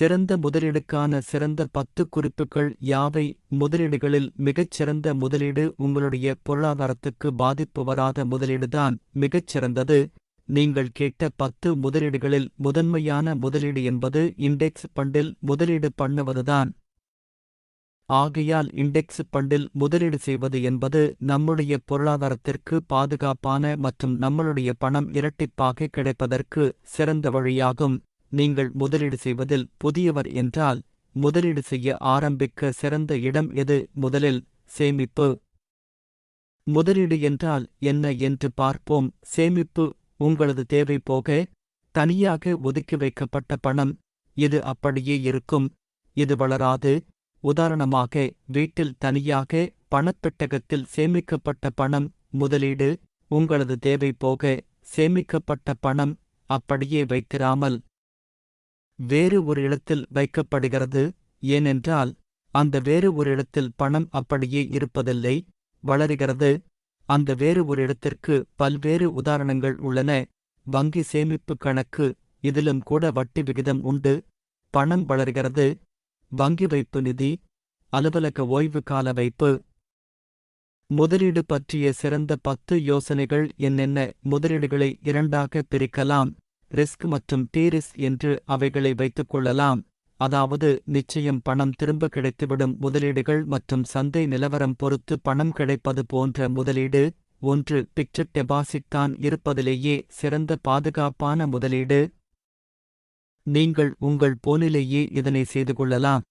சிறந்த முதலீடுக்கான சிறந்த பத்து குறிப்புகள் யாவை? முதலீடுகளில் மிகச் சிறந்த முதலீடு உங்களுடைய பொருளாதாரத்துக்கு பாதிப்பு வராத முதலீடுதான் மிகச் சிறந்தது. நீங்கள் கேட்ட பத்து முதலீடுகளில் முதன்மையான முதலீடு என்பது இண்டெக்ஸ் பண்டில் முதலீடு பண்ணுவதுதான். ஆகையால் இண்டெக்ஸ் பண்டில் முதலீடு செய்வது என்பது நம்முடைய பொருளாதாரத்திற்கு பாதுகாப்பான மற்றும் நம்மளுடைய பணம் இரட்டிப்பாக கிடைப்பதற்கு சிறந்த வழியாகும். நீங்கள் முதலீடு செய்வதில் புதியவர் என்றால் முதலீடு செய்ய ஆரம்பிக்க சிறந்த இடம் எது? முதலில் சேமிப்பு. முதலீடு என்றால் என்ன என்று பார்ப்போம். சேமிப்பு உங்களது தேவை போக தனியாக ஒதுக்கி வைக்கப்பட்ட பணம். இது அப்படியே இருக்கும். இது வளராது. உதாரணமாக வீட்டில் தனியாக பணப்பெட்டகத்தில் சேமிக்கப்பட்ட பணம் முதலீடு. உங்களது தேவை போக சேமிக்கப்பட்ட பணம் அப்படியே வைத்திராமல் வேறு ஒரு இடத்தில் வைக்கப்படுகிறது. ஏனென்றால் அந்த வேறு ஒரு இடத்தில் பணம் அப்படியே இருப்பதில்லை வளருகிறது. அந்த வேறு ஒரு இடத்திற்கு பல்வேறு உதாரணங்கள் உள்ளன. வங்கி சேமிப்பு கணக்கு இதிலும் கூட வட்டி விகிதம் உண்டு. பணம் வளர்கிறது. வங்கி வைப்பு நிதி அலுவலக ஓய்வு கால வைப்பு. முதலீடு பற்றிய சிறந்த பத்து யோசனைகள் என்னென்ன? முதலீடுகளை இரண்டாக பிரிக்கலாம். ரிஸ்க் மற்றும் டீரிஸ் என்று அவைகளை வைத்துக் கொள்ளலாம் அதாவது நிச்சயம் பணம் திரும்ப கிடைத்துவிடும் முதலீடுகள் மற்றும் சந்தை நிலவரம் பொறுத்து பணம் கிடைப்பது போன்ற முதலீடு. ஒன்று பிக்சர் டெபாசிட் தான் இருப்பதிலேயே சிறந்த பாதுகாப்பான முதலீடு. நீங்கள் உங்கள் போனிலேயே இதனை செய்து கொள்ளலாம்.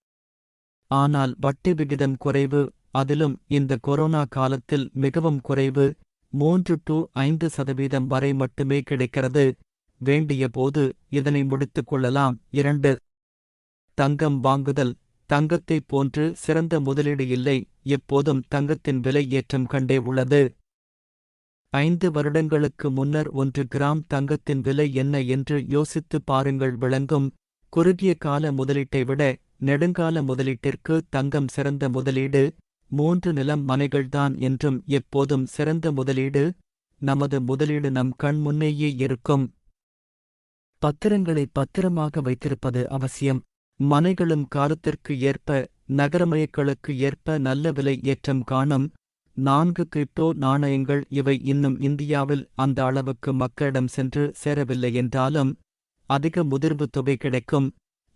ஆனால் வட்டி விகிதம் குறைவு அதிலும் இந்த கொரோனா காலத்தில் மிகவும் குறைவு. மூன்று டு ஐந்து சதவீதம் வரை மட்டுமே கிடைக்கிறது. வேண்டிய போது இதனை முடித்துக் கொள்ளலாம். இரண்டு. தங்கம் வாங்குதல். தங்கத்தைப் போன்று சிறந்த முதலீடு இல்லை. எப்போதும் தங்கத்தின் விலை ஏற்றம் கண்டே உள்ளது. ஐந்து வருடங்களுக்கு முன்னர் ஒன்று கிராம் தங்கத்தின் விலை என்ன என்று யோசித்து பாருங்கள். விளங்கும். குறுகிய கால முதலீட்டை விட நெடுங்கால முதலீட்டிற்கு தங்கம் சிறந்த முதலீடு மூன்று நிலம் மனைகள்தான் என்றும் எப்போதும் சிறந்த முதலீடு நமது முதலீடு நம் கண் முன்னேயே இருக்கும். பத்திரங்களை பத்திரமாக வைத்திருப்பது அவசியம். மனைகளும் காலத்திற்கு ஏற்ப நகரமயக்களுக்கு ஏற்ப நல்ல விலை ஏற்றம் காணும். நான்கு கிரிப்டோ நாணயங்கள் இவை இன்னும் இந்தியாவில் அந்த அளவுக்கு மக்களிடம் சென்று சேரவில்லை என்றாலும் அதிக முதிர்வு தொகை கிடைக்கும்.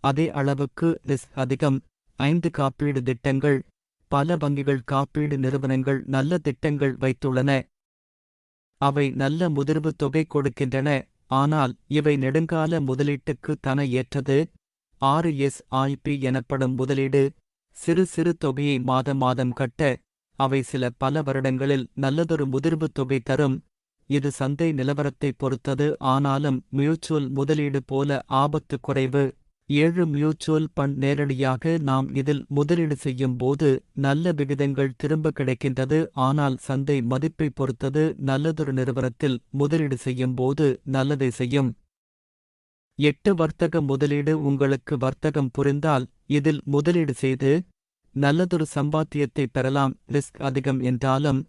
அதே அளவுக்கு ரிஸ்க் அதிகம். ஐந்து காப்பீடு திட்டங்கள். பல வங்கிகள் காப்பீடு நிறுவனங்கள் நல்ல திட்டங்கள் வைத்துள்ளன. அவை நல்ல முதிர்வு தொகை கொடுக்கின்றன. ஆனால் இவை நெடுங்கால முதலீட்டுக்கு தன ஏற்றது ஆறு எஸ் ஐபி எனப்படும் முதலீடு சிறு சிறு தொகையை மாதம் மாதம் கட்ட அவை சில பல வருடங்களில் நல்லதொரு முதிர்வு தொகை தரும். இது சந்தை நிலவரத்தை பொறுத்தது. ஆனாலும் மியூச்சுவல் முதலீடு போல ஆபத்து குறைவு. ஏழு மியூச்சுவல் பண்ட் நேரடியாக நாம் இதில் முதலீடு செய்யும் போது நல்ல விகிதங்கள் திரும்ப கிடைக்கின்றது. ஆனால் சந்தை மதிப்பை பொறுத்தது நல்லதொரு நிறுவனத்தில் முதலீடு செய்யும் போது நல்லதை செய்யும். எட்டு வர்த்தக முதலீடு உங்களுக்கு வர்த்தகம் புரிந்தால் இதில் முதலீடு செய்து நல்லதொரு சம்பாத்தியத்தை பெறலாம். ரிஸ்க் அதிகம் என்றாலும்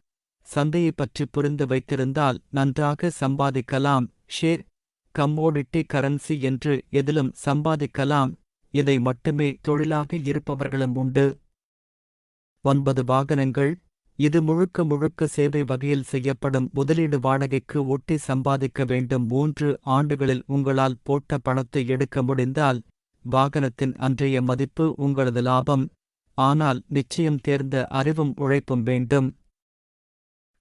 சந்தையை பற்றி புரிந்து வைத்திருந்தால் நன்றாக சம்பாதிக்கலாம். ஷேர் கம்மோடிட்டி கரன்சி என்று எதிலும் சம்பாதிக்கலாம். இதை மட்டுமே தொழிலாக இருப்பவர்களும் உண்டு. ஒன்பது வாகனங்கள். இது முழுக்க முழுக்க சேவை வகையில் செய்யப்படும் முதலீடு வாடகைக்கு ஒட்டி சம்பாதிக்க வேண்டும். மூன்று ஆண்டுகளில் உங்களால் போட்ட பணத்தை எடுக்க முடிந்தால் வாகனத்தின் அன்றைய மதிப்பு உங்களது லாபம். ஆனால் நிச்சயம் தேர்ந்த அறிவும் உழைப்பும் வேண்டும்.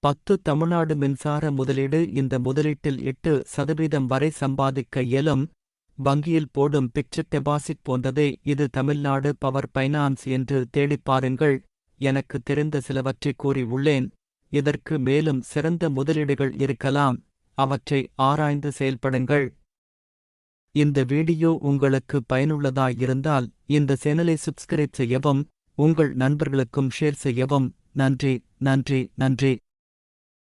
பத்து தமிழ்நாடு மின்சார முதலீடு இந்த முதலீட்டில் எட்டு சதவீதம் வரை சம்பாதிக்க இயலும். வங்கியில் போடும் பிக்சர் டெபாசிட் போன்றதே இது தமிழ்நாடு பவர் பைனான்ஸ் என்று தேடிப் பாருங்கள். எனக்கு தெரிந்த சிலவற்றை கூறி உள்ளேன். இதற்கு மேலும் சிறந்த முதலீடுகள் இருக்கலாம். அவற்றை ஆராய்ந்து செயல்படுங்கள். இந்த வீடியோ உங்களுக்கு பயனுள்ளதாயிருந்தால் இந்த சேனலை சப்ஸ்கிரைப் செய்யவும் உங்கள் நண்பர்களுக்கும் ஷேர் செய்யவும். நன்றி நன்றி நன்றி.